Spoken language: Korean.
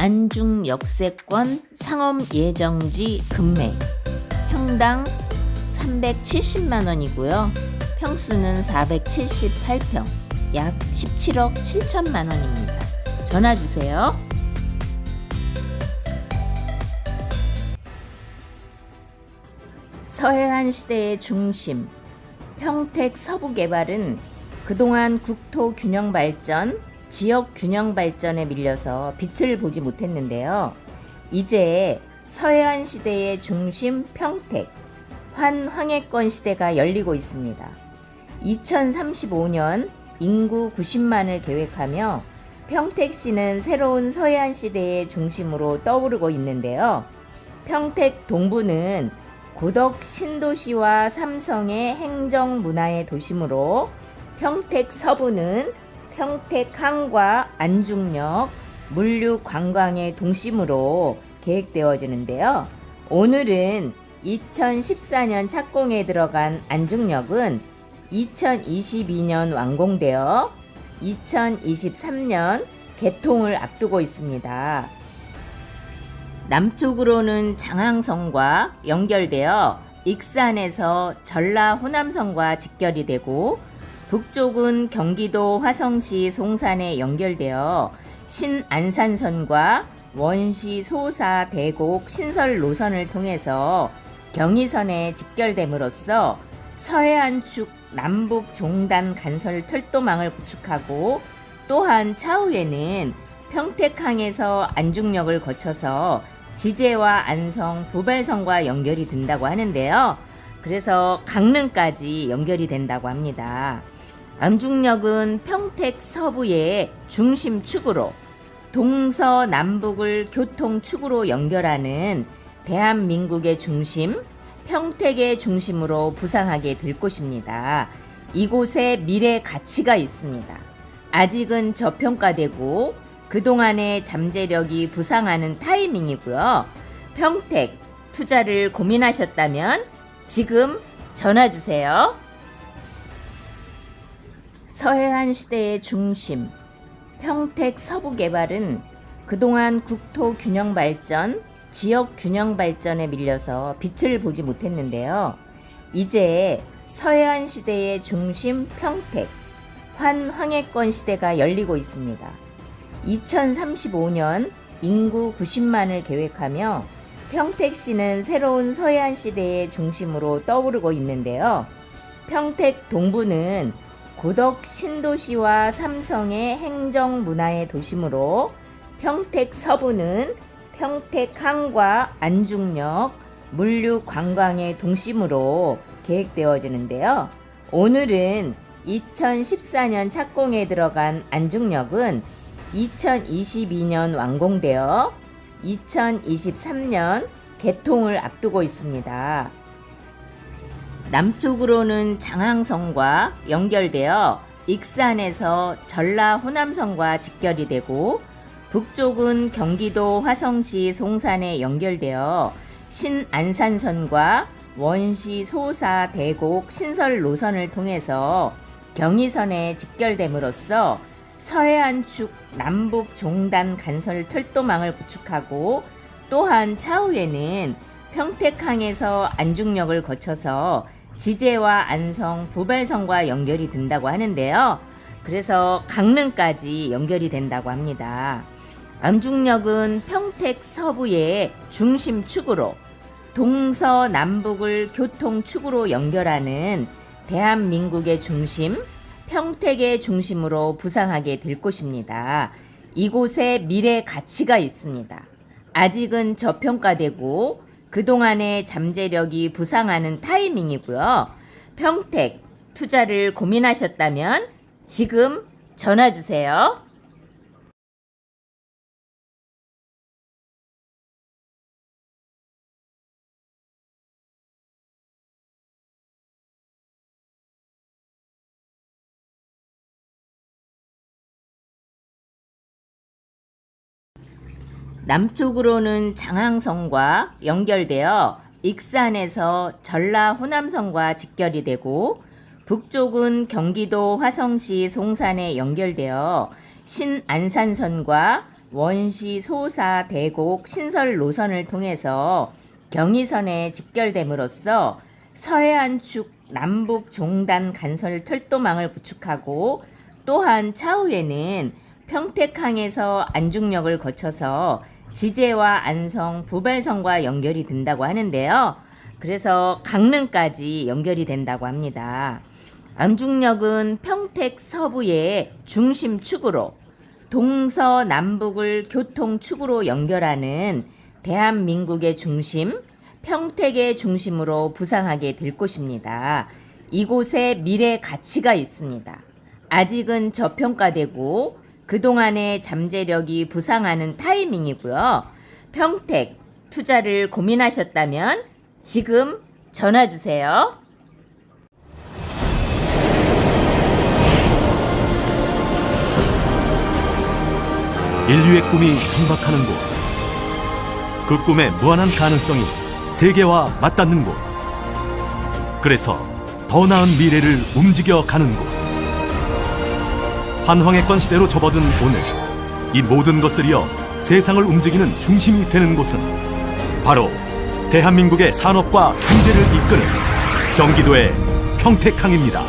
안중 역세권 상업 예정지 금매 평당 370만 원이고요. 평수는 478평, 약 17억 7천만 원입니다. 전화 주세요. 서해안 시대의 중심 평택 서부 개발은 그동안 국토 균형 발전, 지역 균형 발전에 밀려서 빛을 보지 못했는데요. 이제 서해안 시대의 중심 평택, 환황해권 시대가 열리고 있습니다. 2035년 인구 90만을 계획하며 평택시는 새로운 서해안 시대의 중심으로 떠오르고 있는데요. 평택 동부는 고덕 신도시와 삼성의 행정 문화의 도심으로 평택 서부는 평택항과 안중역, 물류 관광의 동심으로 계획되어지는데요. 오늘은 2014년 착공에 들어간 안중역은 2022년 완공되어 2023년 개통을 앞두고 있습니다. 남쪽으로는 장항성과 연결되어 익산에서 전라 호남선과 직결이 되고 북쪽은 경기도 화성시 송산에 연결되어 신안산선과 원시 소사 대곡 신설 노선을 통해서 경의선에 직결됨으로써 서해안축 남북 종단 간설 철도망을 구축하고 또한 차후에는 평택항에서 안중역을 거쳐서 지제와 안성, 부발선과 연결이 된다고 하는데요. 그래서 강릉까지 연결이 된다고 합니다. 안중역은 평택 서부의 중심축으로 동서남북을 교통축으로 연결하는 대한민국의 중심, 평택의 중심으로 부상하게 될 곳입니다. 이곳에 미래 가치가 있습니다. 아직은 저평가되고 그동안의 잠재력이 부상하는 타이밍이고요. 평택 투자를 고민하셨다면 지금 전화 주세요. 서해안 시대의 중심 평택 서부 개발은 그동안 국토 균형 발전, 지역 균형 발전에 밀려서 빛을 보지 못했는데요. 이제 서해안 시대의 중심 평택, 환황해권 시대가 열리고 있습니다. 2035년 인구 90만을 계획하며 평택시는 새로운 서해안 시대의 중심으로 떠오르고 있는데요. 평택 동부는 고덕 신도시와 삼성의 행정 문화의 도심으로 평택 서부는 평택항과 안중역, 물류 관광의 동심으로 계획되어지는데요. 오늘은 2014년 착공에 들어간 안중역은 2022년 완공되어 2023년 개통을 앞두고 있습니다. 남쪽으로는 장항선과 연결되어 익산에서 전라 호남선과 직결이 되고 북쪽은 경기도 화성시 송산에 연결되어 신안산선과 원시 소사 대곡 신설 노선을 통해서 경의선에 직결됨으로써 서해안축 남북 종단 간설 철도망을 구축하고 또한 차후에는 평택항에서 안중역을 거쳐서 지제와 안성, 부발선과 연결이 된다고 하는데요. 그래서 강릉까지 연결이 된다고 합니다. 안중역은 평택 서부의 중심축으로 동서남북을 교통축으로 연결하는 대한민국의 중심, 평택의 중심으로 부상하게 될 곳입니다. 이곳에 미래 가치가 있습니다. 아직은 저평가되고 그동안의 잠재력이 부상하는 타이밍이고요. 평택 투자를 고민하셨다면 지금 전화 주세요. 남쪽으로는 장항성과 연결되어 익산에서 전라 호남선과 직결이 되고 북쪽은 경기도 화성시 송산에 연결되어 신안산선과 원시 소사 대곡 신설 노선을 통해서 경의선에 직결됨으로써 서해안축 남북 종단 간설 철도망을 구축하고 또한 차후에는 평택항에서 안중역을 거쳐서 지제와 안성, 부발성과 연결이 된다고 하는데요. 그래서 강릉까지 연결이 된다고 합니다. 안중역은 평택 서부의 중심축으로 동서 남북을 교통축으로 연결하는 대한민국의 중심, 평택의 중심으로 부상하게 될 곳입니다. 이곳에 미래 가치가 있습니다. 아직은 저평가되고 그동안의 잠재력이 부상하는 타이밍이고요. 평택 투자를 고민하셨다면 지금 전화 주세요. 인류의 꿈이 창박하는 곳. 그 꿈의 무한한 가능성이 세계와 맞닿는 곳. 그래서 더 나은 미래를 움직여 가는 곳. 환황의권 시대로 접어든 오늘, 이 모든 것을 이어 세상을 움직이는 중심이 되는 곳은 바로 대한민국의 산업과 경제를 이끄는 경기도의 평택항입니다.